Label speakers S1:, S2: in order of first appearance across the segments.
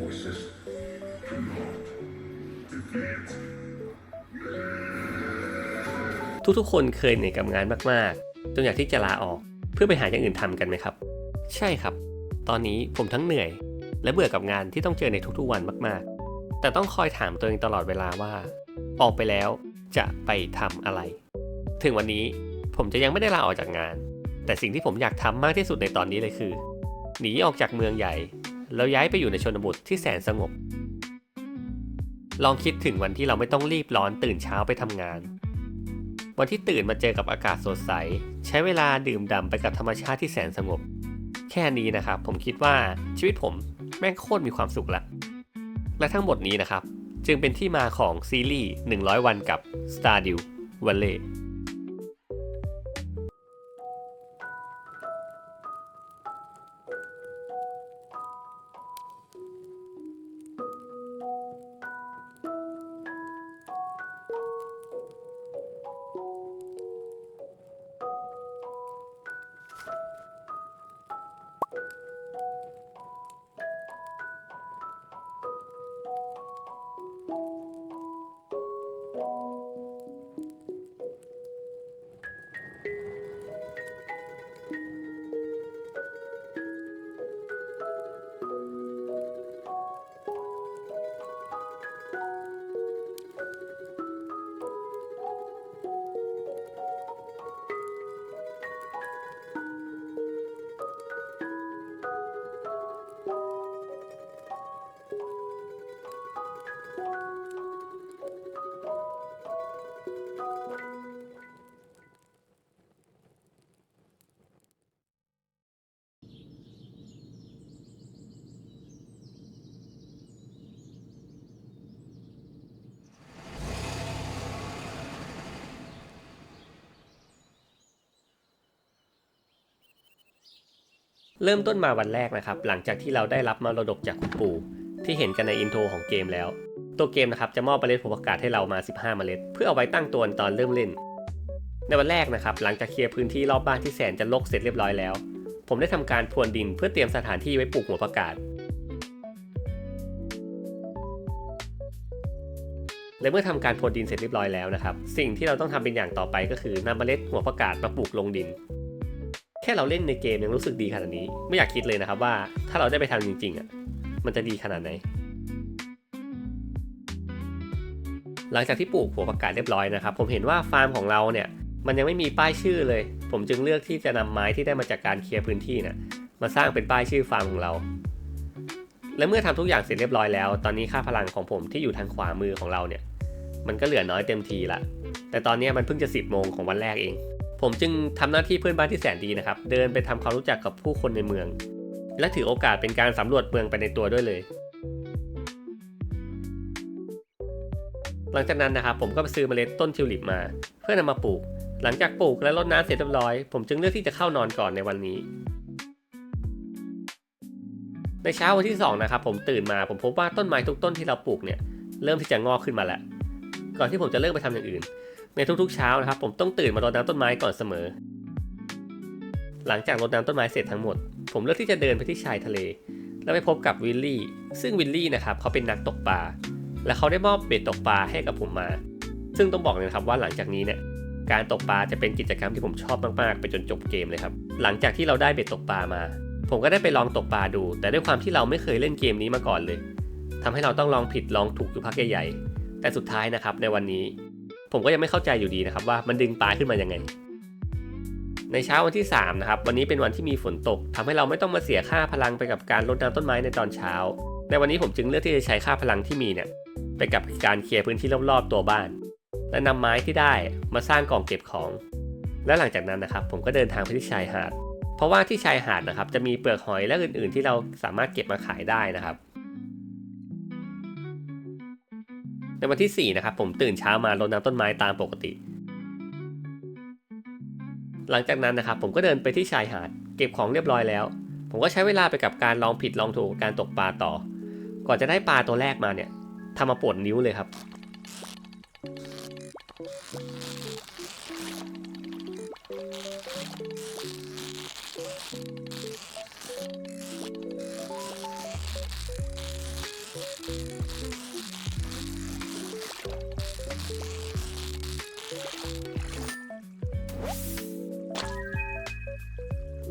S1: forces cannot defeat
S2: ทุกๆ คนเคยเหนื่อยกับงานมากๆ จนอยากที่จะลาออกเพื่อไปหาอย่างอื่นทำกันไหมครับ ใช่ครับ ตอนนี้ผมทั้งเหนื่อย และเบื่อกับงานที่ต้องเจอในทุกๆวันมากๆ แต่ต้องคอยถามตัวเองตลอดเวลาว่า ออกไปแล้วจะไปทำอะไร ถึงวันนี้ผมจะยังไม่ได้ลาออกจากงาน แต่สิ่งที่ผมอยากทำมากที่สุดในตอนนี้เลยคือ หนีออกจากเมืองใหญ่ แล้วย้ายไปอยู่ในชนบทที่แสนสงบ ลองคิดถึงวันที่เราไม่ต้องรีบร้อนตื่นเช้าไปทำงาน วันที่ตื่นมาเจอกับอากาศสดใส ใช้เวลาดื่มด่ำไปกับธรรมชาติที่แสนสงบ แค่นี้นะครับ ผมคิดว่าชีวิตผมแม่งโคตรมีความสุขละ และทั้งหมดนี้นะครับ จึงเป็นที่มาของซีรีส์ 100 วันกับ Stardew Valley เริ่มต้นมาวันแรกนะครับ หลังจากที่เราได้รับมรดกจากคุณปู่ที่เห็นกันในอินโทรของเกมแล้ว ตัวเกมนะครับจะมอบเมล็ดผลประกาศให้เรามา 15 เมล็ด เพื่อเอาไว้ตั้งตัวตอนเริ่มเล่น ในวันแรกนะครับ หลังจากเคลียร์พื้นที่รอบบ้านที่แสนจะรกเสร็จเรียบร้อยแล้ว ผมได้ทำการพรวนดินเพื่อเตรียมสถานที่ไว้ปลูกหัวประกาศ และเมื่อทำการพรวนดินเสร็จเรียบร้อยแล้วนะครับ สิ่งที่เราต้องทำเป็นอย่างต่อไปก็คือนำเมล็ดหัวประกาศมาปลูกลงดิน แค่เราเล่นในเกมยังรู้สึกดีขนาดนี้ ไม่อยากคิดเลยนะครับว่าถ้าเราได้ไปทำจริงๆอะมันจะดีขนาดไหน หลังจากที่ปลูกหัวประกาศเรียบร้อยนะครับ ผมเห็นว่าฟาร์มของเราเนี่ยมันยังไม่มีป้ายชื่อเลย ผมจึงเลือกที่จะนำไม้ที่ได้มาจากการเคลียร์พื้นที่นะมาสร้างเป็นป้ายชื่อฟาร์มของเรา และเมื่อทำทุกอย่างเสร็จเรียบร้อยแล้ว ตอนนี้ค่าพลังของผมที่อยู่ทางขวามือของเราเนี่ย มันก็เหลือน้อยเต็มทีละ แต่ตอนนี้มันเพิ่งจะ 10โมงของวันแรกเอง ผมจึงทำหน้าที่เพื่อนบ้านที่แสนดีนะครับ เดินไปทำความรู้จักกับผู้คนในเมือง และถือโอกาสเป็นการสำรวจเมืองไปในตัวด้วยเลย หลังจากนั้นนะครับผมก็ไปซื้อเมล็ดต้นทิวลิปมา เพื่อนำมาปลูก หลังจากปลูกและรดน้ำเสร็จเรียบร้อย ผมจึงเลือกที่จะเข้านอนก่อนในวันนี้ ในเช้าวันที่2นะครับผมตื่นมาผมพบว่าต้นไม้ทุกต้นที่เราปลูกเนี่ยเริ่มที่จะงอกขึ้นมาแล้ว ก่อนที่ผมจะเริ่มไปทำอย่างอื่น ในทุกๆเช้านะครับ ผมต้องตื่นมารดน้ำต้นไม้ก่อนเสมอ หลังจากรดน้ำต้นไม้เสร็จทั้งหมด ผมเลือกที่จะเดินไปที่ชายทะเล แล้วไปพบกับวิลลี่ ซึ่งวิลลี่นะครับเขาเป็นนักตกปลา และเขาได้มอบเบ็ดตกปลาให้กับผมมา ซึ่งต้องบอกเลยนะครับว่าหลังจากนี้เนี่ยการตกปลาจะเป็นกิจกรรมที่ผมชอบมากๆ ไปจนจบเกมเลยครับ หลังจากที่เราได้เบ็ดตกปลามา ผมก็ได้ไปลองตกปลาดู แต่ด้วยความที่เราไม่เคยเล่นเกมนี้มาก่อนเลยทำให้เราต้องลองผิดลองถูกอยู่พักใหญ่ๆแต่สุดท้ายนะครับในวันนี้ ผมก็ยังไม่เข้าใจอยู่ดีนะครับว่ามันดึงปลาขึ้นมายังไง ในเช้าวันที่3นะครับวันนี้เป็นวันที่มีฝนตกทำให้เราไม่ต้องมาเสียค่าพลังไปกับการรดน้ำต้นไม้ในตอนเช้า ในวันนี้ผมจึงเลือกที่จะใช้ค่าพลังที่มีเนี่ยไปกับการเคลียร์พื้นที่รอบๆตัวบ้าน และนำไม้ที่ได้มาสร้างกล่องเก็บของ และหลังจากนั้นนะครับผมก็เดินทางไปที่ชายหาด เพราะว่าที่ชายหาดนะครับจะมีเปลือกหอยและอื่น ๆ ที่เราสามารถเก็บมาขายได้นะครับ ในวันที่ 4 นะครับ ผมตื่นเช้ามารดน้ำต้นไม้ตามปกติ หลังจากนั้นนะครับ ผมก็เดินไปที่ชายหาด เก็บของเรียบร้อยแล้ว ผมก็ใช้เวลาไปกับการลองผิดลองถูกกับการตกปลาต่อ ก่อนจะได้ปลาตัวแรกมาเนี่ยทำมาปวดนิ้วเลยครับ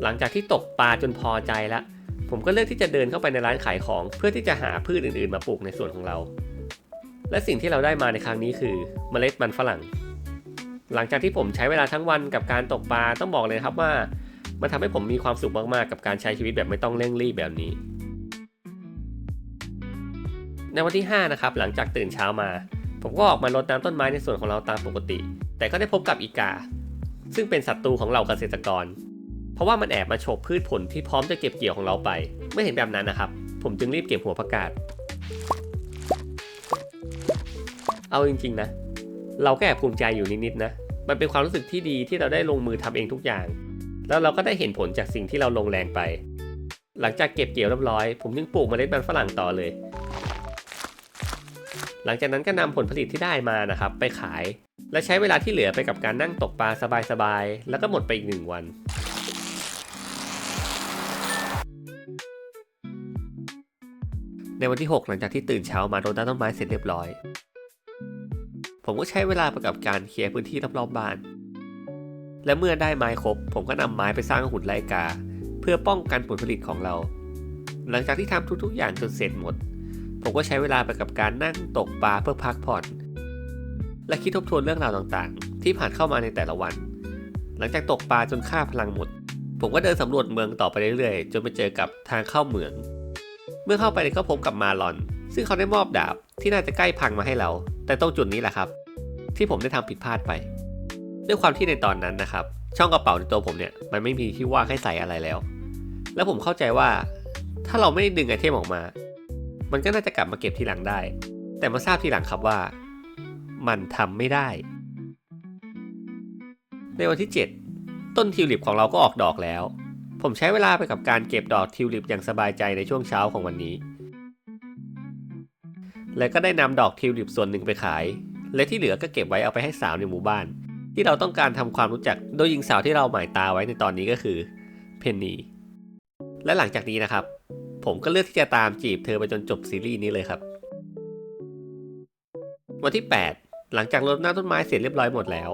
S2: หลังจากที่ตกปลาจนพอใจแล้ว ผมก็เลือกที่จะเดินเข้าไปในร้านขายของเพื่อที่จะหาพืชอื่นๆ มาปลูกในสวนของเรา และสิ่งที่เราได้มาในครั้งนี้คือเมล็ดมันฝรั่ง หลังจากที่ผมใช้เวลาทั้งวันกับการตกปลาต้องบอกเลยครับว่า มันทำให้ผมมีความสุขมากๆ กับการใช้ชีวิตแบบไม่ต้องเร่งรีบแบบนี้ ในวันที่ 5 นะครับ หลังจากตื่นเช้ามา ผมก็ออกมารดน้ำต้นไม้ในสวนของเราตามปกติ แต่ก็ได้พบกับอีกา ซึ่งเป็นศัตรูของเราเกษตรกร ราะว่ามันแอบมาฉกพืชผลที่พร้อมจะเก็บเกี่ยวของเราไปเมื่อเห็นแบบนั้นนะครับ ผมจึงรีบเก็บหัวผักกาดเอาจริงๆนะ เราก็แอบภูมิใจอยู่นิดๆนะ มันเป็นความรู้สึกที่ดีที่เราได้ลงมือทำเองทุกอย่าง แล้วเราก็ได้เห็นผลจากสิ่งที่เราลงแรงไป หลังจากเก็บเกี่ยวเรียบร้อย ผมจึงปลูกเมล็ดมันฝรั่งต่อเลย หลังจากนั้นก็นำผลผลิตที่ได้มานะครับ ไปขาย และใช้เวลาที่เหลือไปกับการนั่งตกปลาสบายๆ แล้วก็หมดไปอีกหนึ่งวัน ในวันที่ 6 หลังจากที่ตื่นเช้ามารดน้ำต้นไม้เสร็จเรียบร้อย ผมก็ใช้เวลาไปกับการเคลียร์พื้นที่รอบๆบ้าน และเมื่อได้ไม้ครบ ผมก็นำไม้ไปสร้างหุ่นไลกา เพื่อป้องกันผลผลิตของเรา หลังจากที่ทำทุกๆ อย่างจนเสร็จหมด ผมก็ใช้เวลาไปกับการนั่งตกปลาเพื่อพักผ่อน และคิดทบทวนเรื่องราวต่างๆ ที่ผ่านเข้ามาในแต่ละวัน หลังจากตกปลาจนค่าพลังหมด ผมก็เดินสำรวจเมืองต่อไปเรื่อยๆ จนไปเจอกับทางเข้าเมือง เมื่อเข้าไปก็พบกับมาลอน ซึ่งเขาได้มอบดาบที่น่าจะใกล้พังมาให้เรา แต่ตรงจุดนี้แหละครับ ที่ผมได้ทำผิดพลาดไป ด้วยความที่ในตอนนั้นนะครับ ช่องกระเป๋าในตัวผมเนี่ยมันไม่มีที่ว่างให้ใส่อะไรแล้ว แล้วผมเข้าใจว่า ถ้าเราไม่ดึงไอเทมออกมา มันก็น่าจะกลับมาเก็บทีหลังได้ แต่มาทราบทีหลังครับว่า มันทำไม่ได้ ในวันที่ 7 ต้นทิวลิปของเราก็ออกดอกแล้ว ผมใช้เวลาไปกับการเก็บดอกทิวลิปอย่างสบายใจในช่วงเช้าของวันนี้ และก็ได้นำดอกทิวลิปส่วนหนึ่งไปขาย และที่เหลือก็เก็บไว้เอาไปให้สาวในหมู่บ้าน ที่เราต้องการทำความรู้จักโดยหญิงสาวที่เราหมายตาไว้ในตอนนี้ก็คือ เพนนีและหลังจากนี้นะครับ ผมก็เลือกที่จะตามจีบเธอไปจนจบซีรีส์นี้เลยครับ วันที่ 8 หลังจากรดน้ำต้นไม้เสร็จเรียบร้อยหมดแล้ว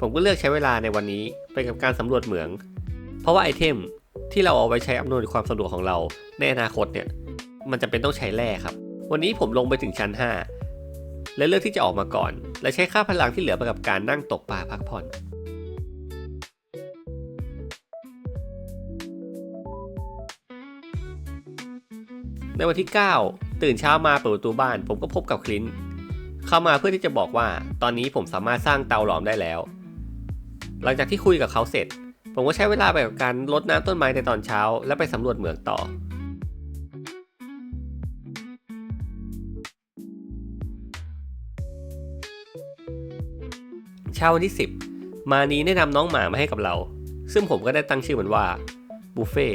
S2: ผมก็เลือกใช้เวลาในวันนี้ไปกับการสำรวจเหมือง เพราะว่าไอเทมที่เราเอาไว้ใช้อำนวยความสะดวกของเราในอนาคตเนี่ยมันจะเป็นต้องใช้แร่ครับ วันนี้ผมลงไปถึงชั้น 5 และเลือกที่จะออกมาก่อน และใช้ค่าพลังที่เหลือไปกับการนั่งตกปลาพักผ่อนในวันที่ 9 ตื่นเช้ามาเปิดประตูบ้าน ผมก็พบกับคลินเข้ามาเพื่อที่จะบอกว่า ตอนนี้ผมสามารถสร้างเตาหลอมได้แล้ว หลังจากที่คุยกับเขาเสร็จ ผมก็ใช้เวลาไปกับการรดน้ำต้นไม้ในตอนเช้า และไปสำรวจเหมืองต่อเช้าวันที่ 10 มานีได้นำน้องหมามาให้กับเรา ซึ่งผมก็ได้ตั้งชื่อมันว่าบูเฟ่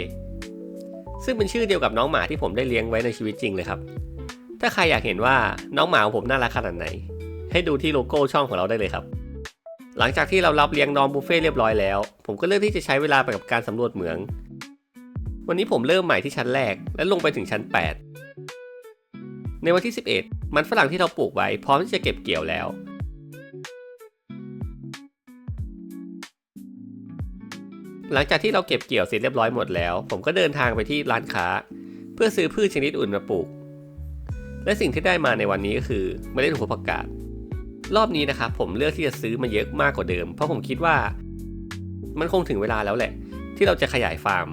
S2: ซึ่งเป็นชื่อเดียวกับน้องหมาที่ผมได้เลี้ยงไว้ในชีวิตจริงเลยครับ ถ้าใครอยากเห็นว่าน้องหมาของผมน่ารักขนาดไหน ให้ดูที่โลโก้ช่องของเราได้เลยครับ หลังจากที่เรารับเลี้ยงน้องบุฟเฟ่เรียบร้อยแล้ว ผมก็เลือกที่จะใช้เวลาไปกับการสำรวจเหมือง วันนี้ผมเริ่มใหม่ที่ชั้นแรกและลงไปถึงชั้น 8 ในวันที่ 11 มันฝรั่งที่เราปลูกไว้พร้อมที่จะเก็บเกี่ยวแล้ว หลังจากที่เราเก็บเกี่ยวเสร็จเรียบร้อยหมดแล้ว ผมก็เดินทางไปที่ร้านค้า เพื่อซื้อพืชชนิดอื่นมาปลูก และสิ่งที่ได้มาในวันนี้ก็คือเมล็ดหัวผักกาด รอบนี้นะครับผมเลือกที่จะซื้อมาเยอะมากกว่าเดิม เพราะผมคิดว่า มันคงถึงเวลาแล้วแหละ ที่เราจะขยายฟาร์ม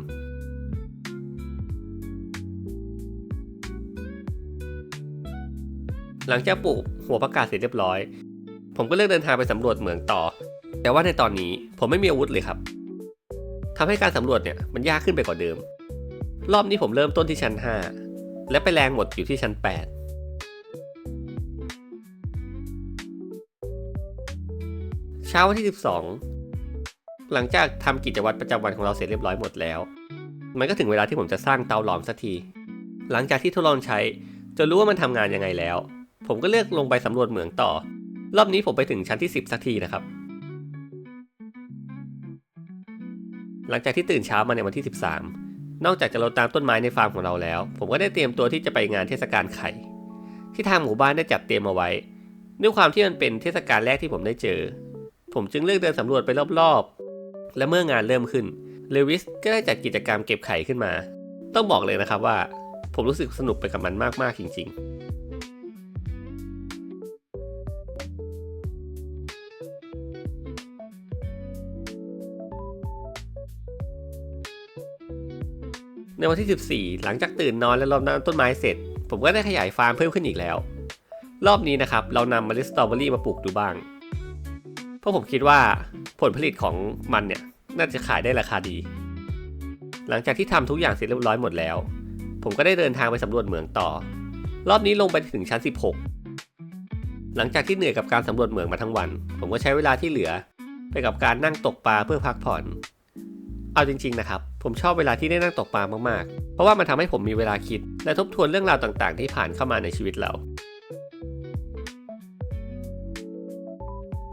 S2: หลังจากปลูกหัวผักกาดเสร็จเรียบร้อย ผมก็เลือกเดินทางไปสำรวจเหมืองต่อ แต่ว่าในตอนนี้ผมไม่มีอาวุธเลยครับทำให้การสำรวจเนี่ยมันยากขึ้นไปกว่าเดิม รอบนี้ผมเริ่มต้นที่ชั้น 5 และไปแรงหมดอยู่ที่ชั้น 8 เช้าวันที่ 12 หลังจากทำกิจวัตรประจำวันของเราเสร็จเรียบร้อยหมดแล้ว มันก็ถึงเวลาที่ผมจะสร้างเตาหลอมสักที หลังจากที่ทดลองใช้จนรู้ว่ามันทำงานยังไงแล้ว ผมก็เลือกลงไปสำรวจเหมืองต่อ รอบนี้ผมไปถึงชั้นที่ 10 สักทีนะครับ หลังจากที่ตื่นเช้ามาในวันที่ 13 นอกจากจะรดน้ำต้นไม้ในฟาร์มของเราแล้ว ผมก็ได้เตรียมตัวที่จะไปงานเทศกาลไข่ ที่ทางหมู่บ้านได้จัดเตรียมเอาไว้ ด้วยความที่มันเป็นเทศกาลแรกที่ผมได้เจอ ผมจึงเลือกเดินสำรวจไปรอบๆ และเมื่องานเริ่มขึ้น เลวิสก็ได้จัดกิจกรรมเก็บไข่ขึ้นมา ต้องบอกเลยนะครับว่า ผมรู้สึกสนุกไปกับมันมากๆจริง ๆในวันที่ 14 หลังจากตื่นนอนและรดน้ำต้นไม้เสร็จ ผมก็ได้ขยายฟาร์มเพิ่มขึ้นอีกแล้ว รอบนี้นะครับ เรานำเมล็ดสตรอเบอรี่มาปลูกดูบ้าง ราะผมคิดว่าผลผลิตของมันเนี่ยน่าจะขายได้ราคาดี หลังจากที่ทำทุกอย่างเสร็จเรียบร้อยหมดแล้ว ผมก็ได้เดินทางไปสำรวจเหมืองต่อ รอบนี้ลงไปถึงชั้น 16 หลังจากที่เหนื่อยกับการสำรวจเหมืองมาทั้งวัน ผมก็ใช้เวลาที่เหลือ ไปกับการนั่งตกปลาเพื่อพักผ่อน เอาจริง ๆ นะครับ ผมชอบเวลาที่ได้นั่งตกปลามากๆ เพราะว่ามันทำให้ผมมีเวลาคิด และทบทวนเรื่องราวต่างๆ ที่ผ่านเข้ามาในชีวิตเรา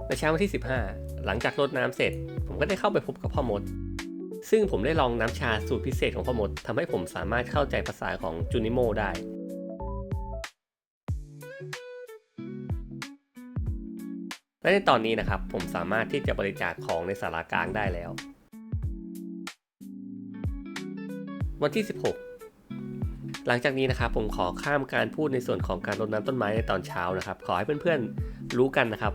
S2: ในเช้าวันที่ 15 หลังจากรดน้ำเสร็จ ผมก็ได้เข้าไปพบกับพ่อมด ซึ่งผมได้ลองน้ำชาสูตรพิเศษของพ่อมดทำให้ผมสามารถเข้าใจภาษาของจูนิโมได้ และในตอนนี้นะครับ ผมสามารถที่จะบริจาคของในสารากลางได้แล้ว วันที่ 16หลังจากนี้นะครับผมขอข้ามการพูดในส่วนของการรดน้ำต้นไม้ในตอนเช้านะครับ ขอให้เพื่อนๆรู้กันนะครับ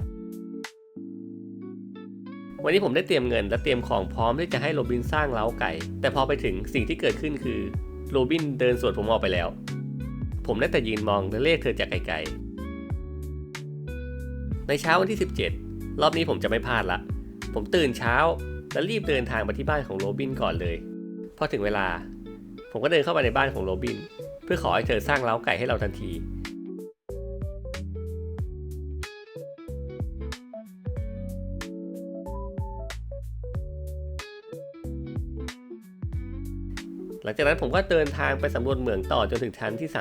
S2: วันนี้ผมได้เตรียมเงินและเตรียมของพร้อมที่จะให้โรบินสร้างเล้าไก่ แต่พอไปถึงสิ่งที่เกิดขึ้นคือโรบินเดินสวนผมออกไปแล้ว ผมได้แต่ยืนมองและเรียกเธอจากไกลๆ ในเช้าวันที่ 17 รอบนี้ผมจะไม่พลาดละ ผมตื่นเช้าและรีบเดินทางมาที่บ้านของโรบินก่อนเลย พอถึงเวลา ผมก็เดินเข้าไปในบ้านของโรบิน เพื่อขอให้เธอสร้างเล้าไก่ให้เราทันที ลังจากนั้นผมก็เดินทางไปสำรวจเหมืองต่อจนถึงชั้นที่ 37ใ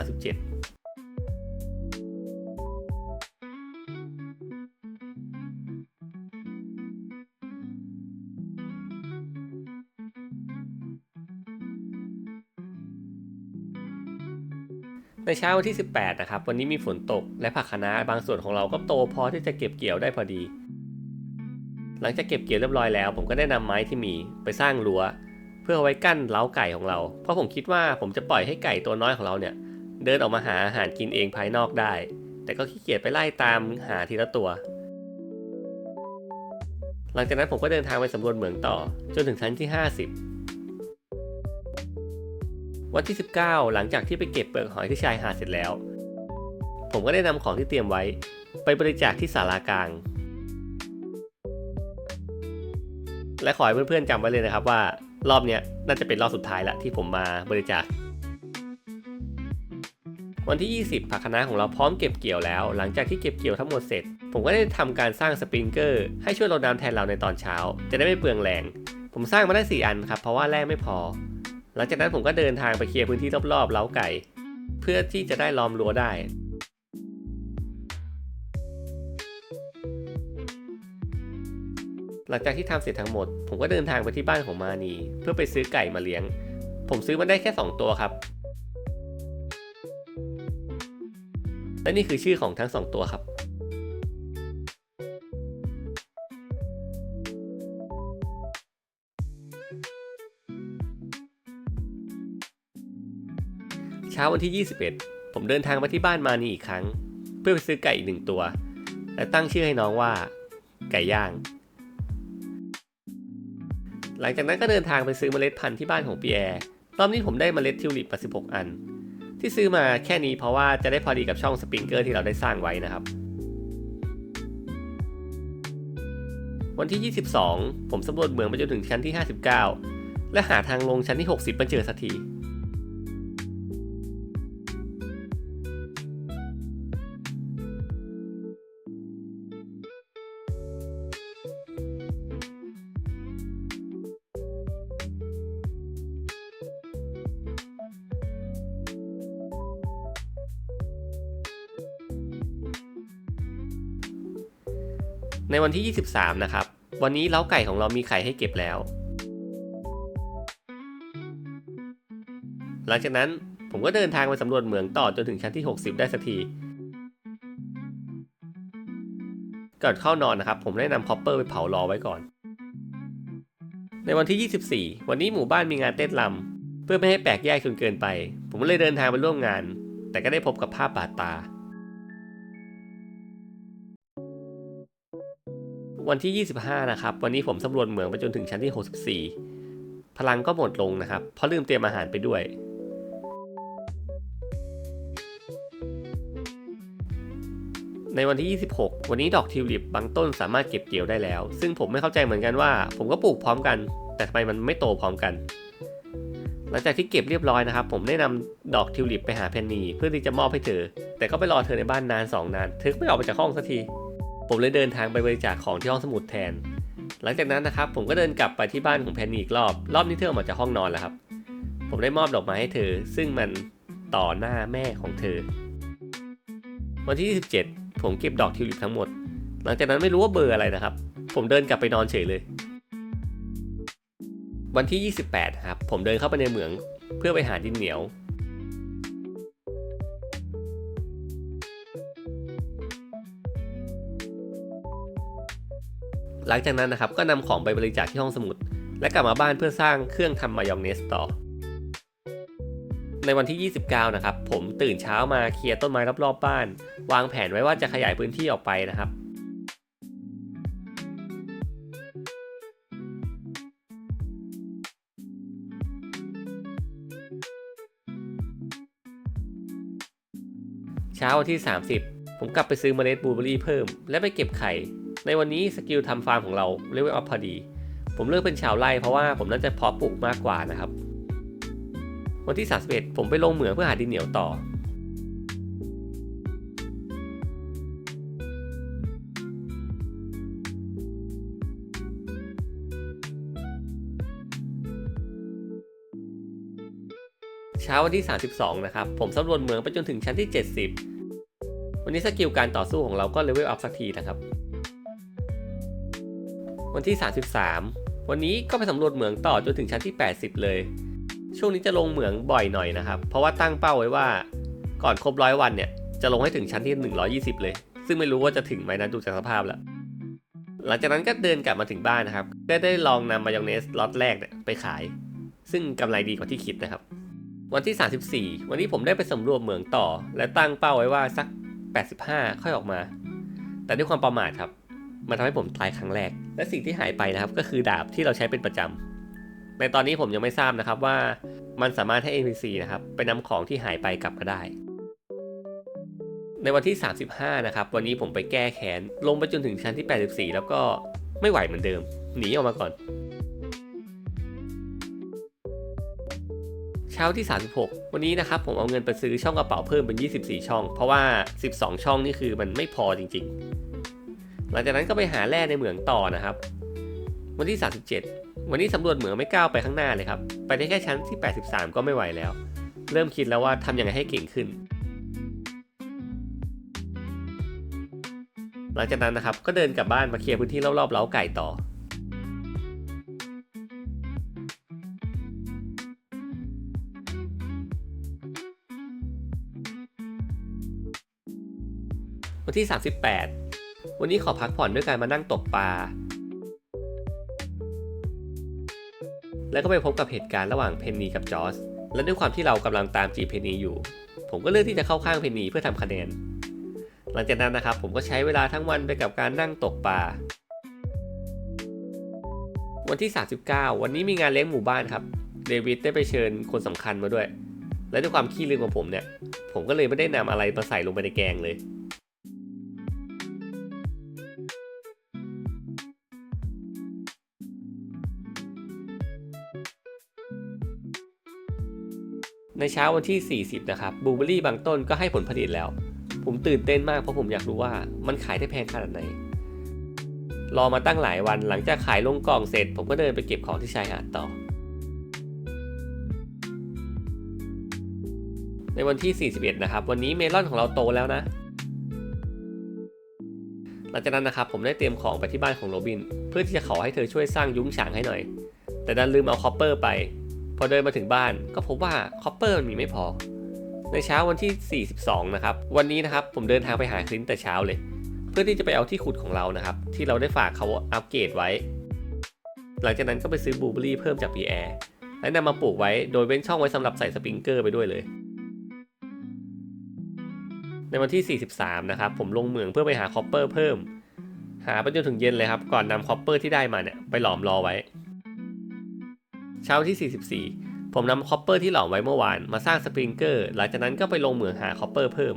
S2: นเช้าวันที่ 18 นะครับ วันนี้มีฝนตกและผักคะน้าบางส่วนของเราก็โตพอที่จะเก็บเกี่ยวได้พอดี หลังจากเก็บเกี่ยวเรียบร้อยแล้ว ผมก็ได้นำไม้ที่มีไปสร้างรั้ว พื่อไว้กั้นเล้าไก่ของเรา เพราะผมคิดว่าผมจะปล่อยให้ไก่ตัวน้อยของเราเนี่ย เดินออกมาหาอาหารกินเองภายนอกได้ แต่ก็ขี้เกียจไปไล่ตามหาทีละตัว หลังจากนั้นผมก็เดินทางไปสำรวจเหมืองต่อ จนถึงชั้นที่ 50 วันที่ 19 หลังจากที่ไปเก็บเปลือกหอยที่ชายหาดเสร็จแล้ว ผมก็ได้นำของที่เตรียมไว้ ไปบริจาคที่ศาลากลาง และขอให้เพื่อนๆจำไว้เลยนะครับว่า รอบเนี้ยน่าจะเป็นรอบสุดท้ายละที่ผมมาบริจาควันที่ 20 ผักคะน้าของเราพร้อมเก็บเกี่ยวแล้ว หลังจากที่เก็บเกี่ยวทั้งหมดเสร็จ ผมก็ได้ทำการสร้างสปริงเกอร์ให้ช่วยรดน้ำแทนเราในตอนเช้า จะได้ไม่เปลืองแรง ผมสร้างมาได้ 4 อันครับ เพราะว่าแรงไม่พอ หลังจากนั้นผมก็เดินทางไปเคลียร์พื้นที่รอบๆเล้าไก่ เพื่อที่จะได้ล้อมรั้วได้ หลังจากที่ทำเสร็จทั้งหมด ผมก็เดินทางไปที่บ้านของมานีเพื่อไปซื้อไก่มาเลี้ยง ผมซื้อมาได้แค่ 2 ตัวครับ และนี่คือชื่อของทั้ง 2 ตัวครับเช้าวันที่ 21 ผมเดินทางมาที่บ้านมานีอีกครั้ง เพื่อไปซื้อไก่อีกหนึ่งตัว และตั้งชื่อให้น้องว่า ไก่ย่าง หลังจากนั้นก็เดินทางไปซื้อเมล็ดพันธุ์ที่บ้านของปีแอร์รอบนี้ผมได้เมล็ดทิวลิปมา16 อัน ที่ซื้อมาแค่นี้เพราะว่าจะได้พอดีกับช่องสปริงเกอร์ที่เราได้สร้างไว้นะครับ วันที่ 22 ผมสำรวจเมืองไปจนถึงชั้นที่ 59 และหาทางลงชั้นที่ 60มาเจอสักที ในวันที่ 23 นะครับ วันนี้เล้าไก่ของเรามีไข่ให้เก็บแล้ว หลังจากนั้นผมก็เดินทางไปสำรวจเหมืองต่อจนถึงชั้นที่ 60 ได้สักที ก่อนเข้านอนนะครับ ผมได้นำคอปเปอร์ไปเผารอไว้ก่อน ในวันที่ 24 วันนี้หมู่บ้านมีงานเต้นรำเพื่อไม่ให้แปลกแยกจนเกินไป ผมเลยเดินทางไปร่วมงาน แต่ก็ได้พบกับภาพบาดตา วันที่ 25 นะครับ วันนี้ผมสำรวจเหมืองไปจนถึงชั้นที่ 64 พลังก็หมดลงนะครับ เพราะลืมเตรียมอาหารไปด้วย ในวันที่ 26 วันนี้ดอกทิวลิปบางต้นสามารถเก็บเกี่ยวได้แล้ว ซึ่งผมไม่เข้าใจเหมือนกันว่า ผมก็ปลูกพร้อมกัน แต่ทำไมมันไม่โตพร้อมกัน หลังจากที่เก็บเรียบร้อยนะครับ ผมได้นำดอกทิวลิปไปหาเพนนีเพื่อที่จะมอบให้เธอ แต่ก็ไปรอเธอในบ้านนาน 2 นาน เธอก็ไม่ออกไปจากห้องสักที ผมเลยเดินทางไปบริจาคของที่ห้องสมุดแทน หลังจากนั้นนะครับผมก็เดินกลับไปที่บ้านของแพนนีอีกรอบ รอบนี้เธอออกมาจากห้องนอนแล้วครับ ผมได้มอบดอกไม้ให้เธอ ซึ่งมันต่อหน้าแม่ของเธอ วันที่ 27 ผมเก็บดอกทิวลิปทั้งหมด หลังจากนั้นไม่รู้ว่าเบอร์อะไรนะครับ ผมเดินกลับไปนอนเฉยเลย วันที่ 28 ครับ ผมเดินเข้าไปในเหมือง เพื่อไปหาดินเหนียว หลังจากนั้นนะครับก็นำของไปบริจาคที่ห้องสมุด และกลับมาบ้านเพื่อสร้างเครื่องทำมายองเนสต่อ ในวันที่ 29 นะครับ ผมตื่นเช้ามาเคลียร์ต้นไม้รอบๆบ้าน วางแผนไว้ว่าจะขยายพื้นที่ออกไปนะครับเช้าวันที่ 30 ผมกลับไปซื้อเมล็ดบลูเบอรี่เพิ่ม และไปเก็บไข่ ในวันนี้สกิลทำฟาร์มของเราเลเวลอัพพอดี ผมเลือกเป็นชาวไร่เพราะว่าผมน่าจะเพาะปลูกมากกว่านะครับ วันที่ 31 ผมไปลงเหมืองเพื่อหาดินเหนียวต่อเช้าวันที่ 32 นะครับ ผมสำรวจเหมืองไปจนถึงชั้นที่ 70 วันนี้สกิลการต่อสู้ของเราก็เลเวลอัพสักทีนะครับ วันที่ 33 วันนี้ก็ไปสำรวจเหมืองต่อจนถึงชั้นที่ 80 เลย ช่วงนี้จะลงเหมืองบ่อยหน่อยนะครับ เพราะว่าตั้งเป้าไว้ว่าก่อนครบร้อยวันเนี่ยจะลงให้ถึงชั้นที่ 120 เลย ซึ่งไม่รู้ว่าจะถึงไหมนะดูจากสภาพแล้วหลังจากนั้นก็เดินกลับมาถึงบ้านนะครับได้ได้ลองนำมายองเนสล็อตแรกเนี่ยไปขาย ซึ่งกำไรดีกว่าที่คิดนะครับ วันที่ 34 วันนี้ผมได้ไปสำรวจเหมืองต่อ และตั้งเป้าไว้ว่าสัก 85 ค่อยออกมา แต่ด้วยความประมาทครับ มันทำให้ผมตายครั้งแรก และสิ่งที่หายไปนะครับ ก็คือดาบที่เราใช้เป็นประจำในตอนนี้ผมยังไม่ทราบนะครับว่ามันสามารถให้ NPC นะครับไปนำของที่หายไปกลับมาได้ ในวันที่ 35 นะครับ วันนี้ผมไปแก้แค้นลงไปจนถึงชั้นที่ 84 แล้วก็ไม่ไหวเหมือนเดิม หนีออกมาก่อน เช้าที่ 36 วันนี้นะครับผมเอาเงินไปซื้อช่องกระเป๋าเพิ่มเป็น 24 ช่อง เพราะว่า 12 ช่องนี่คือมันไม่พอจริงๆ หลังจากนั้นก็ไปหาแร่ในเหมืองต่อนะครับ วันที่ 37 วันนี้สำรวจเหมืองไม่ก้าวไปข้างหน้าเลยครับ ไปได้แค่ชั้นที่ 83 ก็ไม่ไหวแล้ว เริ่มคิดแล้วว่าทำยังไงให้เก่งขึ้น หลังจากนั้นนะครับก็เดินกลับบ้านมาเคลียร์พื้นที่รอบๆเล้าไก่ต่อวันที่ 38 วันนี้ขอพักผ่อนด้วยการมานั่งตกปลา แล้วก็ไปพบกับเหตุการณ์ระหว่างเพนนีกับจอร์สและด้วยความที่เรากำลังตามจีเพนนีอยู่ ผมก็เลือกที่จะเข้าข้างเพนนีเพื่อทำคะแนน หลังจากนั้นนะครับผมก็ใช้เวลาทั้งวันไปกับการนั่งตกปลา วันที่ 39 วันนี้มีงานเลี้ยงหมู่บ้านครับ เดวิดได้ไปเชิญคนสำคัญมาด้วย และด้วยความขี้ลืมของผมเนี่ย ผมก็เลยไม่ได้นำอะไรมาใส่ลงไปในแกงเลย ในเช้าวันที่ 40 นะครับบลูเบอรี่บางต้นก็ให้ผลผลิตแล้ว ผมตื่นเต้นมากเพราะผมอยากรู้ว่ามันขายได้แพงขนาดไหน รอมาตั้งหลายวันหลังจากขายลงกล่องเสร็จ ผมก็เดินไปเก็บของที่ชายหาดต่อ ในวันที่ 41 นะครับ วันนี้เมลอนของเราโตแล้วนะ หลังจากนั้นนะครับผมได้เตรียมของไปที่บ้านของโรบิน เพื่อที่จะขอให้เธอช่วยสร้างยุ้งฉางให้หน่อย แต่ดันลืมเอาคอปเปอร์ไป พอเดินมาถึงบ้านก็พบว่าคอปเปอร์มันมีไม่พอ ในเช้าวันที่ 42 นะครับ วันนี้นะครับผมเดินทางไปหาคลินต์แต่เช้าเลย เพื่อที่จะไปเอาที่ขุดของเรานะครับ ที่เราได้ฝากเขาอัปเกรดไว้ หลังจากนั้นก็ไปซื้อบลูเบอรี่เพิ่มจากพีแอร์และนำมาปลูกไว้โดยเว้นช่องไว้สำหรับใส่สปริงเกอร์ไปด้วยเลย ในวันที่ 43 นะครับผมลงเหมืองเพื่อไปหาคอปเปอร์เพิ่ม หาไปจนถึงเย็นเลยครับก่อนนำคอปเปอร์ที่ได้มาเนี่ยไปหลอมรอไว้ เช้าที่ 44 ผมนำคอปเปอร์ที่หลอมไว้เมื่อวานมาสร้างสปริงเกอร์ หลังจากนั้นก็ไปลงเหมืองหาคอปเปอร์เพิ่ม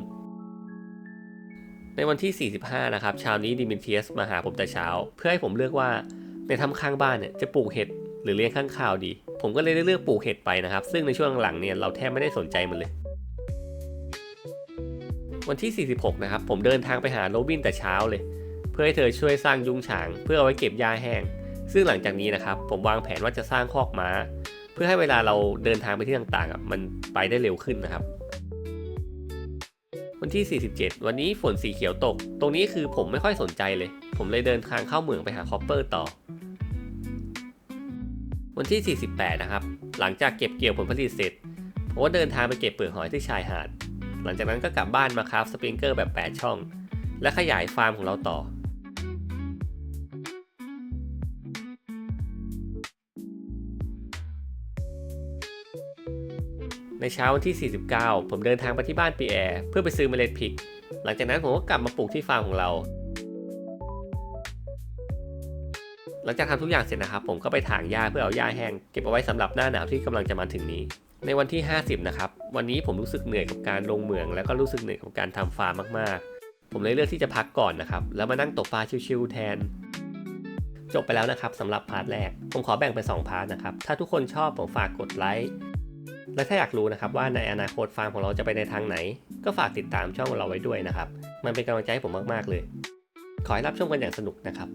S2: ในวันที่ 45 นะครับเช้านี้ดิมิเทียสมาหาผมแต่เช้า เพื่อให้ผมเลือกว่าในทำข้างบ้านเนี่ยจะปลูกเห็ดหรือเลี้ยงข้างคาวดี ผมก็เลยได้เลือกปลูกเห็ดไปนะครับ ซึ่งในช่วงหลังๆเนี่ยเราแทบไม่ได้สนใจมันเลย วันที่ 46 นะครับ ผมเดินทางไปหาโรบินแต่เช้าเลย เพื่อให้เธอช่วยสร้างยุ้งฉาง เพื่อเอาไว้เก็บหญ้าแห้ง ซึ่งหลังจากนี้นะครับผมวางแผนว่าจะสร้างคอกม้า เพื่อให้เวลาเราเดินทางไปที่ต่างๆมันไปได้เร็วขึ้นนะครับ วันที่ 47 วันนี้ฝนสีเขียวตก ตรงนี้คือผมไม่ค่อยสนใจเลย ผมเลยเดินทางเข้าเมืองไปหาคอปเปอร์ต่อ วันที่ 48 นะครับ หลังจากเก็บเกี่ยวผลผลิตเสร็จผมก็เดินทางไปเก็บเปลือกหอยที่ชายหาด หลังจากนั้นก็กลับบ้านมาคราฟสปริงเกอร์แบบ 8 ช่อง และขยายฟาร์มของเราต่อ ในเช้าวันที่ 49 ผมเดินทางไปที่บ้านปีแอร์เพื่อไปซื้อเมล็ดพริก หลังจากนั้นผมก็กลับมาปลูกที่ฟาร์มของเรา หลังจากทำทุกอย่างเสร็จนะครับ ผมก็ไปถางหญ้าเพื่อเอาหญ้าแห้งเก็บเอาไว้สำหรับหน้าหนาวที่กำลังจะมาถึงนี้ ในวันที่ 50 นะครับ วันนี้ผมรู้สึกเหนื่อยกับการลงเหมือง แล้วก็รู้สึกเหนื่อยกับการทำฟาร์มมากๆ ผมเลยเลือกที่จะพักก่อนนะครับ แล้วมานั่งตกปลาชิวๆแทนจบไปแล้วนะครับสำหรับพาร์ทแรก ผมขอแบ่งเป็น2พาร์ทนะครับ ถ้าทุกคนชอบผมฝากกดไลค์ และถ้าอยากรู้นะครับว่าในอนาคตฟาร์มของเราจะไปในทางไหน ก็ฝากติดตามช่องของเราไว้ด้วยนะครับ มันเป็นกำลังใจให้ผมมากๆเลย ขอให้รับชมกันอย่างสนุกนะครับ